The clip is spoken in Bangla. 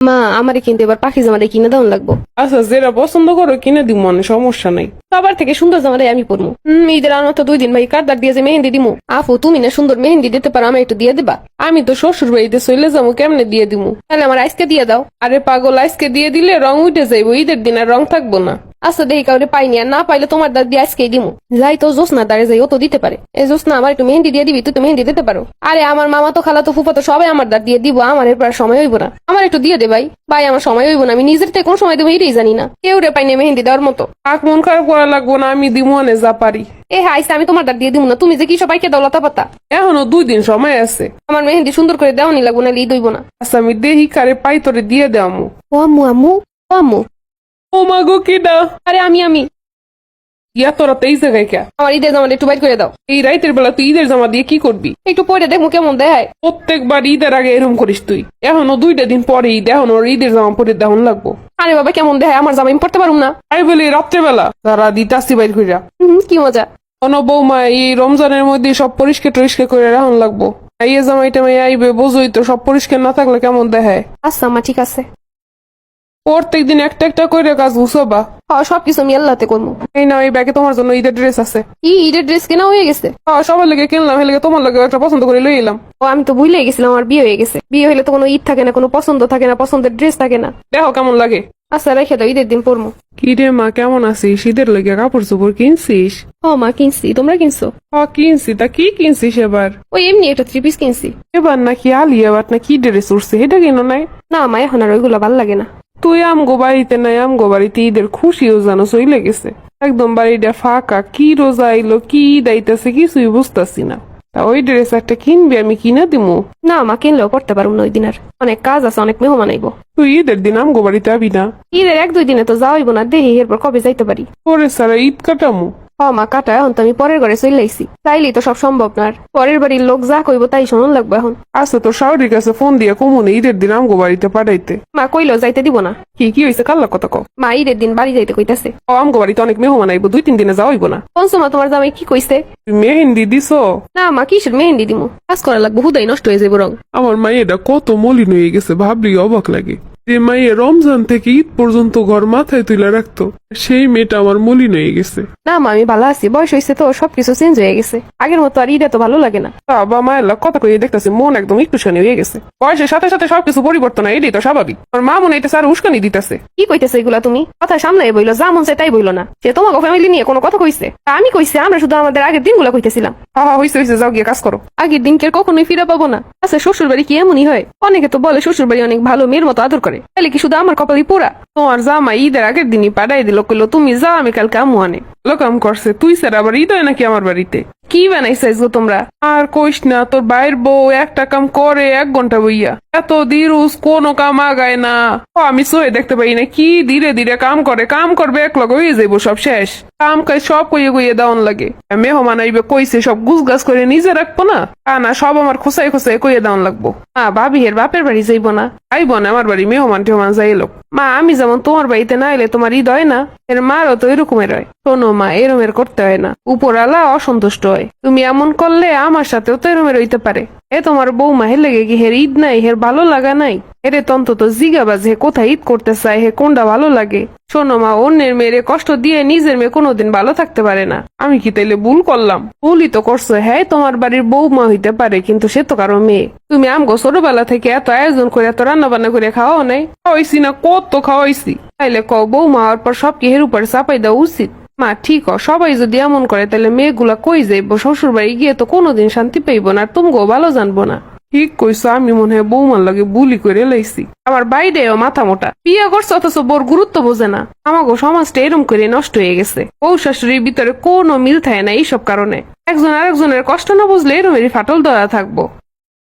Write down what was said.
মা আমারে কিন্তু এবার পাখি জামাটা কিনে দাও লাগবো। আচ্ছা যেটা পছন্দ করো কিনে দিব মনে সমস্যা নাই। সবার থেকে সুন্দর জামাটাই আমি পরবো হম ঈদের আমার তো দুই দিন ভাই কারদার দিয়ে যে মেহেন্দি দিমু? আফু তুমি না সুন্দর মেহেন্দি দিতে পারো আমি একটু দিয়ে দিবা? আমি তো শ্বশুর বাড়িতে চলে যাব কেমনে দিয়ে দিমু? তাহলে আমার আইসকে দিয়ে দাও। আরে পাগল আজকে দিয়ে দিলে রং উঠে যাইবো ঈদের দিন আর রং থাকব না। আচ্ছা দেখি কাউরে পাইনি আর না পাইলে তোমার দাঁত দিয়ে আজকেই দিমু। যাই তো জোসনা দাঁড়ে যাই ও তো দিতে পারে। এই জোসনা আমার একটু মেহেন্দি দিয়ে দিবি তুই তো মেহেন্দি দিতে পারো। আরে আমার মামা তো খালা তো ফুফা তো সবাই আমার দাঁত দিয়ে দিব। আমার এরপর সময় হইব না। আমার একটু দিয়ে দে ভাই। ভাই আমার সময় হইব না। আমি নিজের থেকে কোন সময় দেবো এটাই জানি না। কেউ রে পাইনি মেহেন্দি দেওয়ার মতো। আখ মন খারাপ করা লাগবো না আমি দিব মনে যা পারি। এ হাইসে আমি তোমার দাঁত দিয়ে দিব না। তুমি যে কি সবাইকে দাও লতা পাতা। এখনও দুই দিন সময় আছে। আমার মেহেন্দি সুন্দর করে দেওয়ানি লাগবো না ঈদ হইব না। আচ্ছা আমি দেহি কারে পাই তোরে দিয়ে দেওয়ামু ও আম্মু আম্মু ও আম্মু ও মাগো কিডা আরে আমি আমি। ইয়া তোরা তো এই জায়গায় কে? আমার ঈদের জামাটা একটু বাইর করে দাও। এই রাইতের বেলা তুই ঈদের জামা দিয়ে কি করবি? একটু পরে দেখব কেমন দেখায়। প্রত্যেকবার ঈদের আগে এরকম করিস তুই। এখনও দুইটা দিন পরে ঈদ এখন ওর ঈদের জামা পরে দেহন লাগবো। আরে বাবা কেমন দেখায়? আমার জামা আমি পড়তে পারুম না। আই বলি রাত্রেবেলা। তারা দিতাসি বাইর কইরা। হুম, কি মজা। কোনো বৌমা এই রমজানের মধ্যে সব পরিষ্কার টরিষ্কার করে রাখুন লাগবো। এই জামাই টামাই আইবে বোঝই তো সব পরিষ্কার না থাকলে কেমন দেখায়? আচ্ছা আমার ঠিক আছে। প্রত্যেক দিন একটা একটা করে কাজ গুছবা হ্যাঁ সবকিছু আমি আল্লাহতে করব এই না এই ব্যাগে তোমার জন্য ঈদের ড্রেস আছে। ই ঈদের ড্রেস কেনা হয়ে গেছে? হ্যাঁ সবার লেগে কিনলাম এর তোমার লাগে একটা পছন্দ করে লই এলাম। ও আমি তো ভুলে গেছিলাম আমার বিয়ে হয়ে গেছে। বিয়ে হলে তো কোনো ঈদ থাকে না কোনো পছন্দ থাকে না পছন্দের ড্রেস থাকে না। দেখো কেমন লাগে। আচ্ছা রেখে দাও ঈদের দিন পরমু। কি রে মা কেমন আছিস? শীতের লেগে কাপড় চোপড় কিনছিস? ও মা কিনছি। তোমরা কিনছো? হ কিনছি। তা কি কিনছিস এবার? ওই এমনি একটা থ্রি পিস কিনছি। এবার নাকি আলিয়া বাট না কি ড্রেস উঠছে এটা কিনো নাই? না মা এখন আর ওইগুলো ভালো লাগে না। তুই আমগো বাড়িতে নাই আমগো বাড়িতে ঈদের খুশিও জানো চইলে গেছে। একদম বাড়িটা ফাঁকা কি রোজা আইলো কি ঈদ আইতাছে কিছুই বুঝতাছি না। তা ওই ড্রেস একটা কিনবি আমি কিনা দিমু। না মা কিনলেও করতে পারুম না ওই দিন আর। অনেক কাজ আছে অনেক মেহমান আইব। তুই ঈদের দিন আমগো বাড়িতে আবি না। ঈদের এক দুই দিনে তো যাওয়াইব না দেহি এরপর কবে যাইতে পারি? পরে সারা ঈদ কাটামু। মা কাটা এখন তো আমি পরের ঘরে চলে আইছি। চাইলেই তো সব সম্ভব না পরের বাড়ির লোক যা কইব তাই শোনান লাগবে এখন। আচ্ছা তোর শাওরির কাছে ফোন দিয়ে কমুনে ঈদের দিন আমগো বাড়িতে পাঠাইতে। মা কইলেও যাইতে দিব না। কি কি হয়েছে কাল্লা কত কও? মা ঈদের দিন বাড়ি যাইতে কইতাছে। ও আমগো বাড়িতে অনেক মেহমান আইবো দুই তিন দিনে যাওয়াইব না। পঞ্চমা তোমার জামাই কি কইছে? মেহেন্দি দিছ? না মা কিসের মেহেন্দি দিমু? কাজ করা লাগবে হুদাই নষ্ট হয়ে যাব রং। আমার মাইয়েটা কত মলিন হয়ে গেছে ভাবলি অবাক লাগে। যে মাইয়ে রমজান থেকে ঈদ পর্যন্ত ঘর মাথায় তুলে রাখতো সেই মেয়েটা আমার মলিন হয়ে গেছে। না মা আমি ভালো আছি বয়স হয়েছে তো সবকিছু চেঞ্জ হয়ে গেছে। আগের মতো আর ঈদে তো ভালো লাগে না। বাবা মায়ের কথা কয়ে দেখতেছে মন একদম একটু শানি হয়ে গেছে। বয়সের সাথে সাথে সবকিছু পরিবর্তন হয় এটাই তো স্বাভাবিক। আর মা মনে এটা স্যার উস্কানি দিতেছে। কি কইতেছে এগুলা তুমি? কথা সামনে বইলো যা মন তাই বইলো না। সে তোমাকে ফ্যামিলি নিয়ে কোনো কথা কইছে? তা আমি কইছি আমরা শুধু আমাদের আগের দিনগুলো কইতেছিলাম। হা হা হয়েছে হয়েছে যাও গিয়ে কাজ করো। আগের দিনকে কখনোই ফিরে পাবো না। আচ্ছা শ্বশুর বাড়ি কি এমনই হয়? অনেকে তো বলে শ্বশুর বাড়ি অনেক ভালো মেয়ের মতো আদর করে। তাহলে কি শুধু আমার কপালই পোড়া? তোমার জামা ঈদের আগের দিনই পাঠাই দিল, কইলো, তুমি যাও, আমি কালকে আমু আনে। লোকাম করছে। তুই স্যার আবার ঈদ হয় নাকি আমার বাড়িতে? কি বানাইছিস গো তোমরা? আর কইস না, তোর বাইর বউ একটা কাম করে এক ঘণ্টা বইয়া। এত দিরুস কোনো কাম আগায় না। আমি সয়ে দেখতে পাই না, কি ধীরে ধীরে কাম করে, কাম করবে এক লগে হয়ে যাইবো সব শেষ। কাম কাজ সব কইয়ে কইয়ে দেওয়ান লাগে। মেহমান আইবে কইছে, সব গুছ গাছ করে নিজে রাখব না? তা না, সব আমার খোসাই খোসাই কইয়ে দেওয়ান লাগবো। মা, ভাবি হের বাপের বাড়ি যাইবো না। আইব না, আমার বাড়ি মেহমান টেহমান যাইলো মা, আমি যেমন তোমার বাড়িতে না এলে তোমার ঈদ হয় না, এর মারও তো এরকমের হয়। শোনো মা, এরমের করতে হয় না। উপরালা অসন্তুষ্ট হয়। তুমি এমন করলে আমার সাথেও তো এরমের হইতে পারে। এ তোমার বৌমা হে লেগে কি হের ঈদ নাই, হের ভালো লাগা নাই? এরে তন্তত জিগাবাজ হে কোথায় ঈদ করতে চায় হে কোনটা ভালো লাগে? শোনো মা, অন্যের মেয়েরে কষ্ট দিয়ে নিজের মেয়ে কোনোদিন ভালো থাকতে পারে না। আমি কি তাইলে ভুল করলাম? ভুলই তো করছ হ্যাঁ তোমার বাড়ির বৌমা হইতে পারে, কিন্তু সে তো কারও মেয়ে। তুমি আমগো ছোটবেলা থেকে এত আয়োজন করে, এত রান্না বান্না করে খাওয়াও নাই? খাওয়াইছি না, কত খাওয়াইছি? তাইলে কও, বৌমা হওয়ার পর সব কি হের উপর চাপাই দেওয়া উচিত? মা, ঠিক সবাই যদি এমন করে তাহলে মেয়েগুলা কই যাইব? শ্বশুর বাড়ি গিয়ে তো কোনোদিন শান্তি পাইব না, আর তুমগো ভালো জানব না। ঠিক কইছো, আমি মনে হয় বৌমার লাগে বুলি করে লাইছি। আমার বাইরেও মাথা মোটা। বিয়ে করছে অথচ বোর গুরুত্ব বোঝে না। আমাগো সমাজটা এরম করে নষ্ট হয়ে গেছে। বউ শাশুড়ির ভিতরে কোনো মিল থাকে না এইসব কারণে। একজন আরেকজনের কষ্ট না বুঝলে এরমেরই ফাটল দেওয়া থাকব।